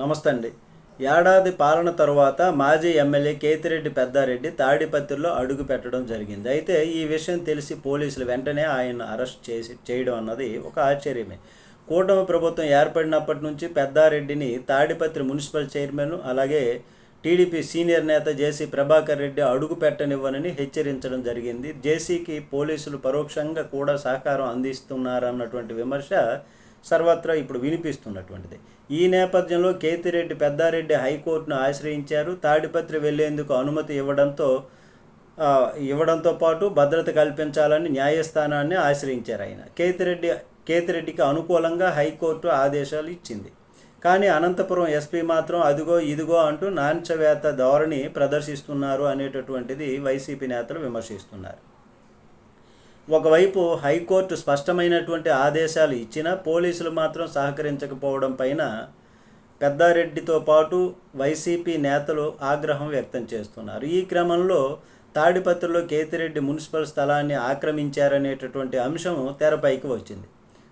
నమస్తే అండి ఏడాది పాలన తర్వాత మాజీ ఎమ్మెల్యే కేతిరెడ్డి పెద్దారెడ్డి తాడిపత్రిలో అడుగు పెట్టడం జరిగింది. అయితే ఈ విషయం తెలిసి పోలీసులు వెంటనే ఆయన అరెస్ట్ చేసి చేయడం అన్నది ఒక ఆశ్చర్యమే. కూటమి ప్రభుత్వం ఏర్పడినప్పటి నుంచి పెద్దారెడ్డిని తాడిపత్రి మున్సిపల్ చైర్మన్ అలాగే టీడీపీ సీనియర్ నేత జేసీ ప్రభాకర్ రెడ్డి అడుగు పెట్టనివ్వనని హెచ్చరించడం జరిగింది. జేసీకి పోలీసులు పరోక్షంగా కూడా సహకారం అందిస్తున్నారన్నటువంటి విమర్శ సర్వత్రా ఇప్పుడు వినిపిస్తున్నటువంటిది. ఈ నేపథ్యంలో కేతిరెడ్డి పెద్దారెడ్డి హైకోర్టును ఆశ్రయించారు. తాడిపత్రి వెళ్ళేందుకు అనుమతి ఇవ్వడంతో ఇవ్వడంతో పాటు భద్రత కల్పించాలని న్యాయస్థానాన్ని ఆశ్రయించారు ఆయన. కేతిరెడ్డి కేతిరెడ్డికి అనుకూలంగా హైకోర్టు ఆదేశాలు ఇచ్చింది. కానీ అనంతపురం ఎస్పీ మాత్రం అదిగో ఇదిగో అంటూ నాంచవేత ధోరణి ప్రదర్శిస్తున్నారు అనేటటువంటిది వైసీపీ నేతలు విమర్శిస్తున్నారు. ఒకవైపు హైకోర్టు స్పష్టమైనటువంటి ఆదేశాలు ఇచ్చినా పోలీసులు మాత్రం సహకరించకపోవడం పైన పెద్దారెడ్డితో పాటు వైసీపీ నేతలు ఆగ్రహం వ్యక్తం చేస్తున్నారు. ఈ క్రమంలో తాడిపత్రిలో కేతిరెడ్డి మున్సిపల్ స్థలాన్ని ఆక్రమించారనేటటువంటి అంశం తెరపైకి వచ్చింది.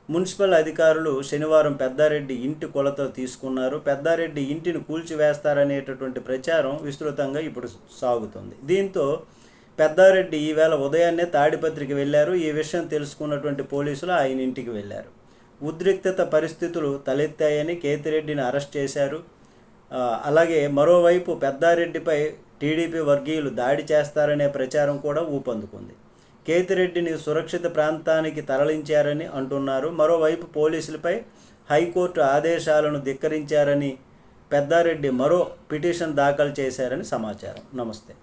మున్సిపల్ అధికారులు శనివారం పెద్దారెడ్డి ఇంటి కొలత తీసుకున్నారు. పెద్దారెడ్డి ఇంటిని కూల్చివేస్తారనేటటువంటి ప్రచారం విస్తృతంగా ఇప్పుడు సాగుతుంది. దీంతో పెద్దారెడ్డి ఈవేళ ఉదయాన్నే తాడిపత్రికి వెళ్ళారు. ఈ విషయం తెలుసుకున్నటువంటి పోలీసులు ఆయన ఇంటికి వెళ్ళారు. ఉద్రిక్తత పరిస్థితులు తలెత్తాయని కేతిరెడ్డిని అరెస్ట్ చేశారు. అలాగే మరోవైపు పెద్దారెడ్డిపై టీడీపీ వర్గీయులు దాడి చేస్తారనే ప్రచారం కూడా ఊపందుకుంది. కేతిరెడ్డిని సురక్షిత ప్రాంతానికి తరలించారని అంటున్నారు. మరోవైపు పోలీసులపై హైకోర్టు ఆదేశాలను ధిక్కరించారని పెద్దారెడ్డి మరో పిటిషన్ దాఖలు చేశారని సమాచారం. నమస్తే.